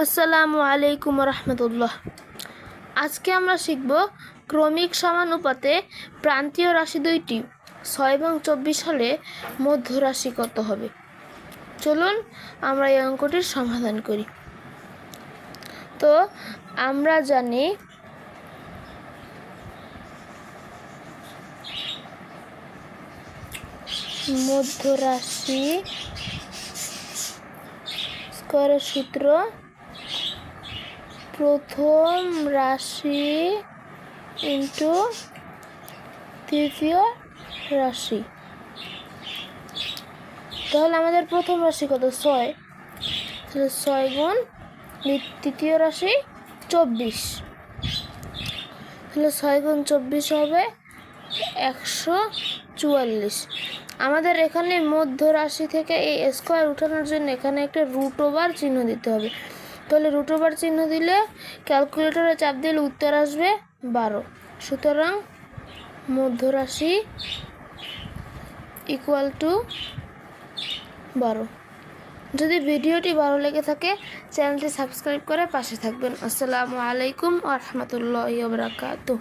আসসালামু আলাইকুম রহমতুল্লাহ। আজকে আমরা শিখব ক্রমিক সমানুপাতে প্রান্তীয় রাশি দুইটি, ছয় এবং চব্বিশ হলে মধ্য রাশি কত হবে? চলুন আমরা এই অঙ্কটির সমাধান করি। তো আমরা জানি মধ্য রাশি স্কোয়ারের সূত্র প্রথম রাশি ইন্টু তৃতীয় রাশি। তাহলে আমাদের প্রথম রাশি কত? ছয়। তাহলে ছয় গুণ তৃতীয় রাশি চব্বিশ। তাহলে ছয় গুণ চব্বিশ হবে একশো চুয়াল্লিশ। আমাদের এখানে মধ্য রাশি থেকে এই স্কোয়ার উঠানোর জন্য এখানে একটা রুট ওভার চিহ্ন দিতে হবে। তাহলে রুট ওভার চিহ্ন দিলে ক্যালকুলেটরে চাপ দিলে উত্তর আসবে বারো। সুতরাং মধ্যরাশি ইকুয়াল টু বারো। যদি ভিডিওটি ভালো লেগে থাকে, চ্যানেলটি সাবস্ক্রাইব করে পাশে থাকবেন। আসসালামু আলাইকুম আ রহমতুল্লাহ বারাকাতুহ।